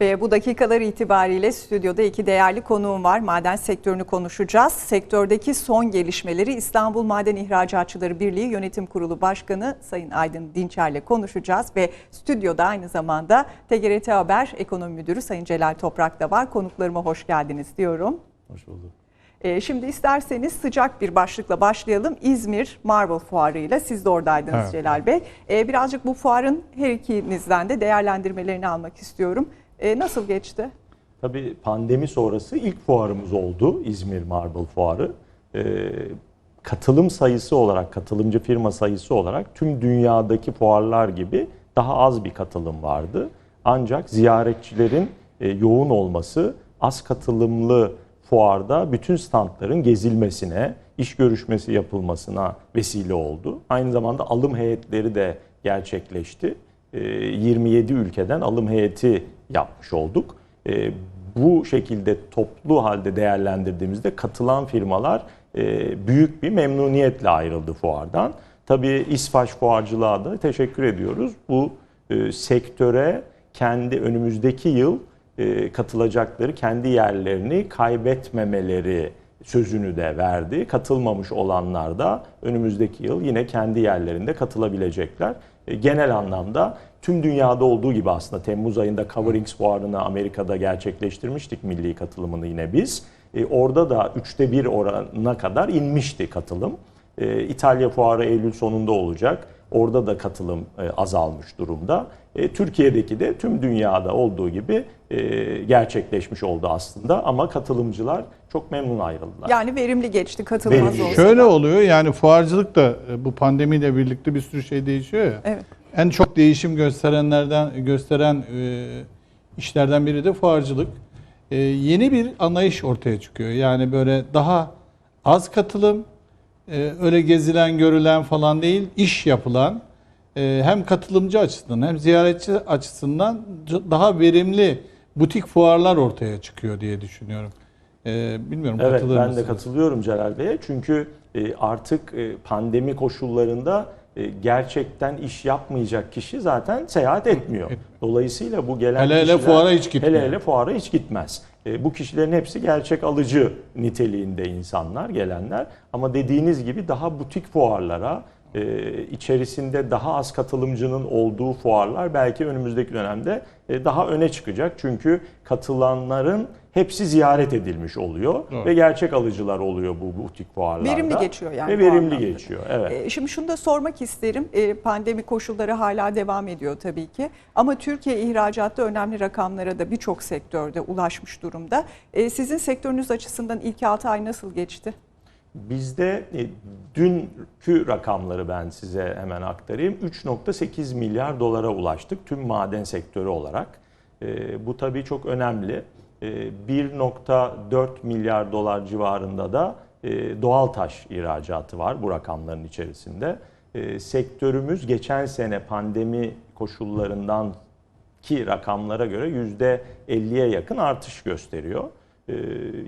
Ve bu dakikalar itibariyle stüdyoda iki değerli konuğum var. Maden sektörünü konuşacağız. Sektördeki son gelişmeleri İstanbul Maden İhracatçıları Birliği Yönetim Kurulu Başkanı Sayın Aydın Dinçer'le konuşacağız. Ve stüdyoda aynı zamanda TGRT Haber Ekonomi Müdürü Sayın Celal Toprak da var. Konuklarıma hoş geldiniz diyorum. Hoş bulduk. Ee, Şimdi isterseniz sıcak bir başlıkla başlayalım. İzmir Marble Fuarı'yla siz de oradaydınız Evet. Celal Bey. Ee, Birazcık bu fuarın her ikinizden de değerlendirmelerini almak istiyorum. Ee, Nasıl geçti? Tabii pandemi sonrası ilk fuarımız oldu İzmir Marble Fuarı. Ee, katılım sayısı olarak, katılımcı firma sayısı olarak tüm dünyadaki fuarlar gibi daha az bir katılım vardı. Ancak ziyaretçilerin e, yoğun olması az katılımlı fuarda bütün standların gezilmesine, iş görüşmesi yapılmasına vesile oldu. Aynı zamanda alım heyetleri de gerçekleşti. Ee, 27 ülkeden alım heyeti yapmış olduk. Ee, Bu şekilde toplu halde değerlendirdiğimizde katılan firmalar e, büyük bir memnuniyetle ayrıldı fuardan. Tabii İsfaç Fuarcılığa da teşekkür ediyoruz. Bu e, sektöre kendi önümüzdeki yıl e, katılacakları kendi yerlerini kaybetmemeleri sözünü de verdi. Katılmamış olanlar da önümüzdeki yıl yine kendi yerlerinde katılabilecekler. E, Genel anlamda tüm dünyada olduğu gibi aslında Temmuz ayında Coverings Fuarı'nı Amerika'da gerçekleştirmiştik milli katılımını yine biz. E, Orada da üçte bir oranına kadar inmişti katılım. E, İtalya Fuarı Eylül sonunda olacak. Orada da katılım e, azalmış durumda. E, Türkiye'deki de tüm dünyada olduğu gibi e, gerçekleşmiş oldu aslında ama katılımcılar çok memnun ayrıldılar. Yani verimli geçti katılmaz Verimli. olsa. Şöyle da. oluyor yani fuarcılık da e, bu pandemiyle birlikte bir sürü şey değişiyor ya. Evet. En çok değişim gösterenlerden gösteren e, işlerden biri de fuarcılık. E, yeni bir anlayış ortaya çıkıyor. Yani böyle daha az katılım, e, öyle gezilen, görülen falan değil, iş yapılan e, hem katılımcı açısından hem ziyaretçi açısından daha verimli butik fuarlar ortaya çıkıyor diye düşünüyorum. E, bilmiyorum Evet katılır ben de katılıyorum Celal Bey'e çünkü e, artık e, pandemi koşullarında gerçekten iş yapmayacak kişi zaten seyahat etmiyor. Dolayısıyla bu gelen Hele hele kişiler- fuara hiç gitmiyor. Hele hele fuara hiç gitmez. E, Bu kişilerin hepsi gerçek alıcı niteliğinde insanlar gelenler ama dediğiniz gibi daha butik fuarlara e, içerisinde daha az katılımcının olduğu fuarlar belki önümüzdeki dönemde e, daha öne çıkacak. Çünkü katılanların hepsi ziyaret edilmiş oluyor Evet. ve gerçek alıcılar oluyor bu butik fuarlarda. Verimli geçiyor yani Ve verimli geçiyor. Evet. Ee, Şimdi şunu da sormak isterim. Ee, Pandemi koşulları hala devam ediyor tabii ki. Ama Türkiye ihracatta önemli rakamlara da birçok sektörde ulaşmış durumda. Ee, Sizin sektörünüz açısından ilk 6 ay nasıl geçti? Bizde e, dünkü rakamları ben size hemen aktarayım. 3.8 milyar dolara ulaştık tüm maden sektörü olarak. E, bu tabii çok önemli. E, 1.4 milyar dolar civarında da e, doğal taş ihracatı var bu rakamların içerisinde. E, sektörümüz geçen sene pandemi koşullarından ki rakamlara göre %50'ye yakın artış gösteriyor. Ee,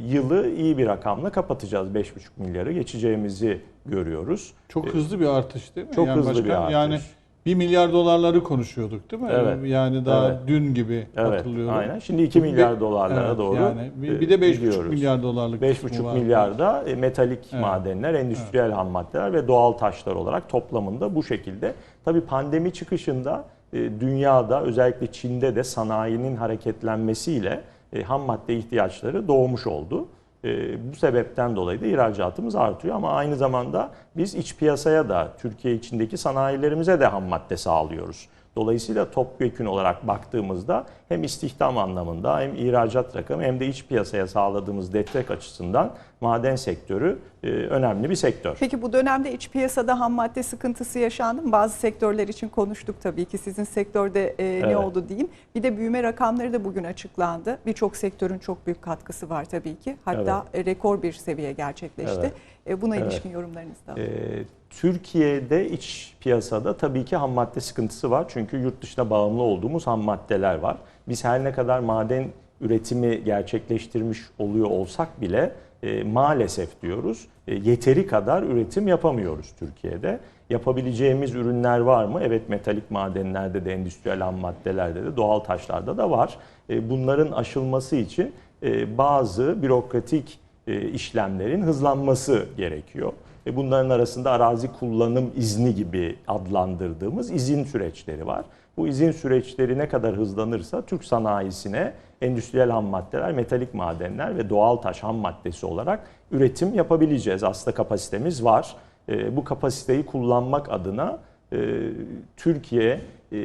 yılı iyi bir rakamla kapatacağız. 5,5 milyarı geçeceğimizi görüyoruz. Çok Ee, hızlı bir artış değil mi? çok hızlı bir artış. Yani 1 milyar dolarları konuşuyorduk değil mi? Evet. Yani daha Evet. dün gibi Evet, hatırlıyorum. aynen. Şimdi 2 Bir- milyar dolarlara Evet, doğru Yani bir, e, bir de 5,5 gidiyoruz. milyar dolarlık kısmı 5,5 var. milyarda e, metalik Evet. madenler, endüstriyel ham maddeler ve doğal taşlar olarak toplamında bu şekilde. Tabii pandemi çıkışında e, dünyada özellikle Çin'de de sanayinin hareketlenmesiyle e, ham madde ihtiyaçları doğmuş oldu. E, Bu sebepten dolayı da ihracatımız artıyor ama aynı zamanda biz iç piyasaya da Türkiye içindeki sanayilerimize de ham madde sağlıyoruz. Dolayısıyla topyekün olarak baktığımızda hem istihdam anlamında hem ihracat rakamı hem de iç piyasaya sağladığımız destek açısından maden sektörü e, önemli bir sektör. Peki bu dönemde iç piyasada ham madde sıkıntısı yaşandı mı? Bazı sektörler için konuştuk tabii ki. Sizin sektörde e, ne Evet. oldu diyeyim. Bir de büyüme rakamları da bugün açıklandı. Birçok sektörün çok büyük katkısı var tabii ki. Hatta e, rekor bir seviye gerçekleşti. Evet. E, Buna Evet. ilişkin yorumlarınızı da alalım. Ee, Türkiye'de iç piyasada tabii ki ham madde sıkıntısı var. Çünkü yurt dışına bağımlı olduğumuz ham maddeler var. Biz her ne kadar maden üretimi gerçekleştirmiş oluyor olsak bile e, maalesef diyoruz e, yeteri kadar üretim yapamıyoruz Türkiye'de. Yapabileceğimiz ürünler var mı? Evet metalik madenlerde de, endüstriyel ham maddelerde de, doğal taşlarda da var. E, bunların aşılması için e, bazı bürokratik e, işlemlerin hızlanması gerekiyor. E, bunların arasında arazi kullanım izni gibi adlandırdığımız izin süreçleri var. Bu izin süreçleri ne kadar hızlanırsa Türk sanayisine endüstriyel ham maddeler, metalik madenler ve doğal taş ham maddesi olarak üretim yapabileceğiz. Aslında kapasitemiz var. E, Bu kapasiteyi kullanmak adına e, Türkiye e,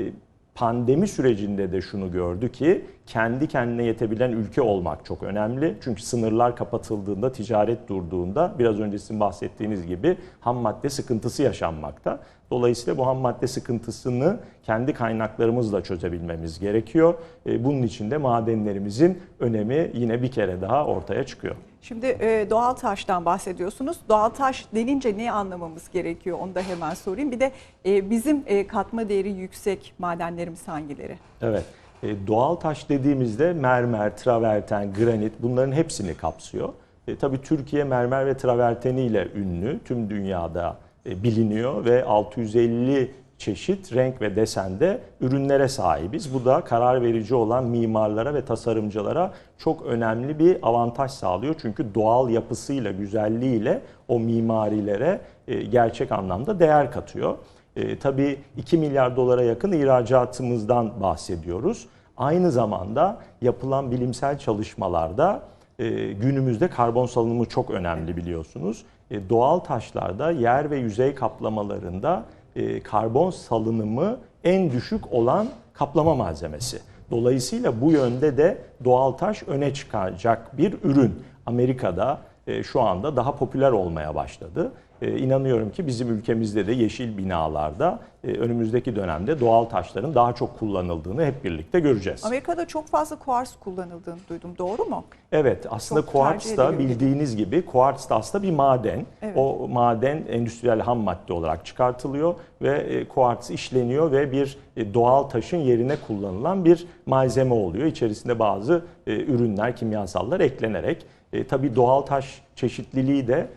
pandemi sürecinde de şunu gördü ki kendi kendine yetebilen ülke olmak çok önemli. Çünkü sınırlar kapatıldığında, ticaret durduğunda biraz önce sizin bahsettiğiniz gibi ham madde sıkıntısı yaşanmakta. Dolayısıyla bu ham madde sıkıntısını kendi kaynaklarımızla çözebilmemiz gerekiyor. E, Bunun için de madenlerimizin önemi yine bir kere daha ortaya çıkıyor. Şimdi e, doğal taştan bahsediyorsunuz. Doğal taş denince ne anlamamız gerekiyor onu da hemen sorayım. Bir de e, bizim e, katma değeri yüksek madenlerimiz hangileri? Evet. E, doğal taş dediğimizde mermer, traverten, granit bunların hepsini kapsıyor. E, tabii Türkiye mermer ve traverteniyle ünlü. Tüm dünyada e, biliniyor ve 650 çeşit renk ve desende ürünlere sahibiz. Bu da karar verici olan mimarlara ve tasarımcılara çok önemli bir avantaj sağlıyor. Çünkü doğal yapısıyla, güzelliğiyle o mimarilere e, gerçek anlamda değer katıyor. E, tabii 2 milyar dolara yakın ihracatımızdan bahsediyoruz. Aynı zamanda yapılan bilimsel çalışmalarda e, günümüzde karbon salınımı çok önemli biliyorsunuz. Doğal taşlarda yer ve yüzey kaplamalarında e, karbon salınımı en düşük olan kaplama malzemesi. Dolayısıyla bu yönde de doğal taş öne çıkacak bir ürün. Amerika'da e, şu anda daha popüler olmaya başladı. E, İnanıyorum ki bizim ülkemizde de yeşil binalarda e, önümüzdeki dönemde doğal taşların daha çok kullanıldığını hep birlikte göreceğiz. Amerika'da çok fazla kuars kullanıldığını duydum. Doğru mu? Evet aslında Çok tercih da bildiğiniz gibi kuartz da aslında bir maden. Evet. O maden endüstriyel ham madde olarak çıkartılıyor ve e, kuartz işleniyor ve bir e, doğal taşın yerine kullanılan bir malzeme oluyor. İçerisinde bazı e, ürünler, kimyasallar eklenerek. E, tabii doğal taş çeşitliliği de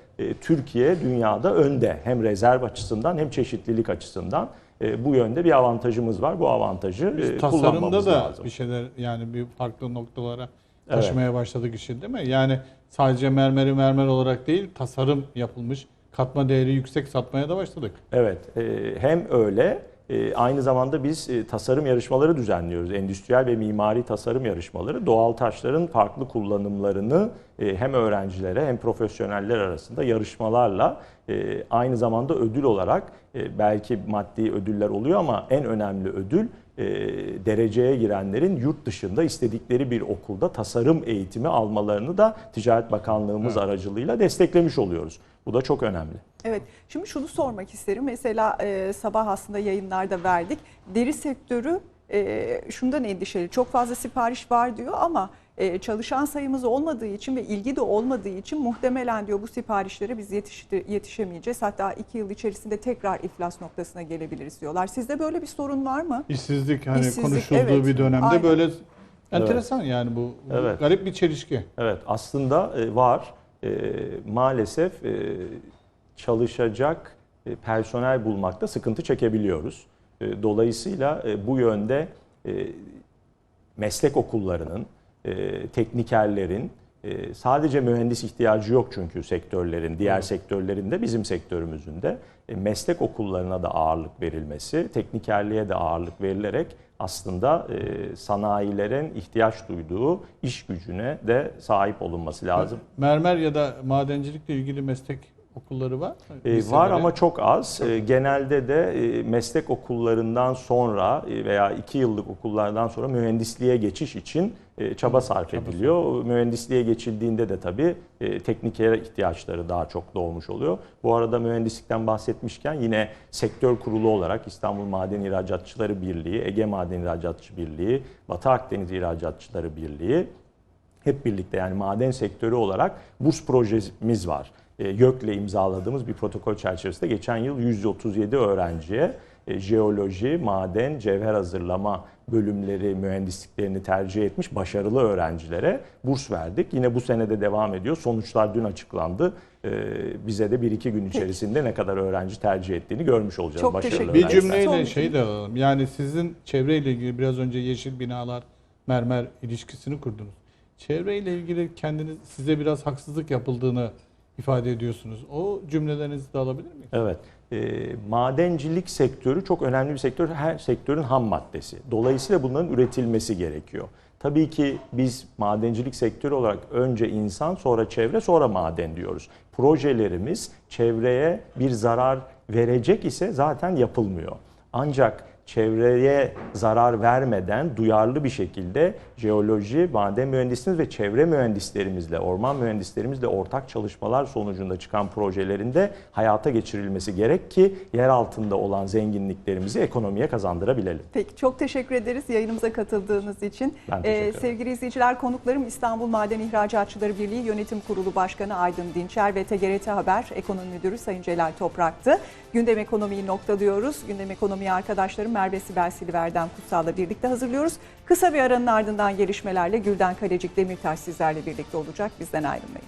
Türkiye dünyada önde. Hem rezerv açısından hem çeşitlilik açısından. E, bu yönde bir avantajımız var. Bu avantajı Biz e, tasarımda kullanmamız da lazım. bir şeyler yani bir farklı noktalara taşımaya başladık işi değil mi? Yani sadece mermeri mermer olarak değil tasarım yapılmış katma değeri yüksek satmaya da başladık. Evet, e, hem öyle e, aynı zamanda biz e, tasarım yarışmaları düzenliyoruz. Endüstriyel ve mimari tasarım yarışmaları. Doğal taşların farklı kullanımlarını e, hem öğrencilere hem profesyoneller arasında yarışmalarla e, aynı zamanda ödül olarak e, belki maddi ödüller oluyor ama en önemli ödül e, dereceye girenlerin yurt dışında istedikleri bir okulda tasarım eğitimi almalarını da Ticaret Bakanlığımız aracılığıyla desteklemiş oluyoruz. Bu da çok önemli. Evet. Şimdi şunu sormak isterim. Mesela e, sabah aslında yayınlarda verdik. Deri sektörü e, şundan endişeli. Çok fazla sipariş var diyor ama e, çalışan sayımız olmadığı için ve ilgi de olmadığı için muhtemelen diyor bu siparişlere biz yetişti- yetişemeyeceğiz. Hatta iki yıl içerisinde tekrar iflas noktasına gelebiliriz diyorlar. Sizde böyle bir sorun var mı? İşsizlik hani İşsizlik, konuşulduğu evet. bir dönemde Aynen. böyle enteresan yani bu, bu Evet. garip bir çelişki. Evet aslında e, var. E, maalesef e, çalışacak e, personel bulmakta sıkıntı çekebiliyoruz. E, dolayısıyla e, bu yönde e, meslek okullarının, e, teknikerlerin e, sadece mühendis ihtiyacı yok çünkü sektörlerin, diğer sektörlerin de bizim sektörümüzün de e, meslek okullarına da ağırlık verilmesi, teknikerliğe de ağırlık verilerek aslında e, sanayilerin ihtiyaç duyduğu iş gücüne de sahip olunması lazım. Mermer ya da madencilikle ilgili meslek okulları var mı? E, var ama çok az. E, genelde de e, meslek okullarından sonra e, veya iki yıllık okullardan sonra mühendisliğe geçiş için e, çaba sarf ediliyor. Mühendisliğe geçildiğinde de tabii e, teknikere ihtiyaçları daha çok doğmuş oluyor. Bu arada mühendislikten bahsetmişken yine sektör kurulu olarak İstanbul Maden İhracatçıları Birliği, Ege Maden İhracatçı Birliği, Batı Akdeniz İhracatçıları Birliği hep birlikte yani maden sektörü olarak burs projemiz var. E, YÖK'le imzaladığımız bir protokol çerçevesinde geçen yıl 137 öğrenciye e, jeoloji, maden, cevher hazırlama bölümleri mühendisliklerini tercih etmiş başarılı öğrencilere burs verdik. Yine bu senede devam ediyor. Sonuçlar dün açıklandı. Ee, bize de bir iki gün içerisinde ne kadar öğrenci tercih ettiğini görmüş olacağız. Çok Başarılı teşekkür Bir cümleyle şey de alalım. Yani sizin çevreyle ilgili biraz önce yeşil binalar, mermer ilişkisini kurdunuz. Çevreyle ilgili kendiniz size biraz haksızlık yapıldığını ifade ediyorsunuz. O cümlelerinizi de alabilir miyim? Evet. E, madencilik sektörü çok önemli bir sektör. Her sektörün ham maddesi. Dolayısıyla bunların üretilmesi gerekiyor. Tabii ki biz madencilik sektörü olarak önce insan, sonra çevre, sonra maden diyoruz. Projelerimiz çevreye bir zarar verecek ise zaten yapılmıyor. Ancak çevreye zarar vermeden duyarlı bir şekilde jeoloji, maden mühendisliğimiz ve çevre mühendislerimizle, orman mühendislerimizle ortak çalışmalar sonucunda çıkan projelerinde hayata geçirilmesi gerek ki yer altında olan zenginliklerimizi ekonomiye kazandırabilelim. Peki çok teşekkür ederiz yayınımıza katıldığınız için. Ben teşekkür Ee, sevgili izleyiciler konuklarım İstanbul Maden İhracatçıları Birliği Yönetim Kurulu Başkanı Aydın Dinçer ve TGRT Haber Ekonomi Müdürü Sayın Celal Toprak'tı. Gündem ekonomiyi noktalıyoruz. Gündem ekonomiyi arkadaşlarım Merve Sibel Silver'den Kutsal'la birlikte hazırlıyoruz. Kısa bir aranın ardından gelişmelerle Gülden Kalecik Demirtaş sizlerle birlikte olacak. Bizden ayrılmayın.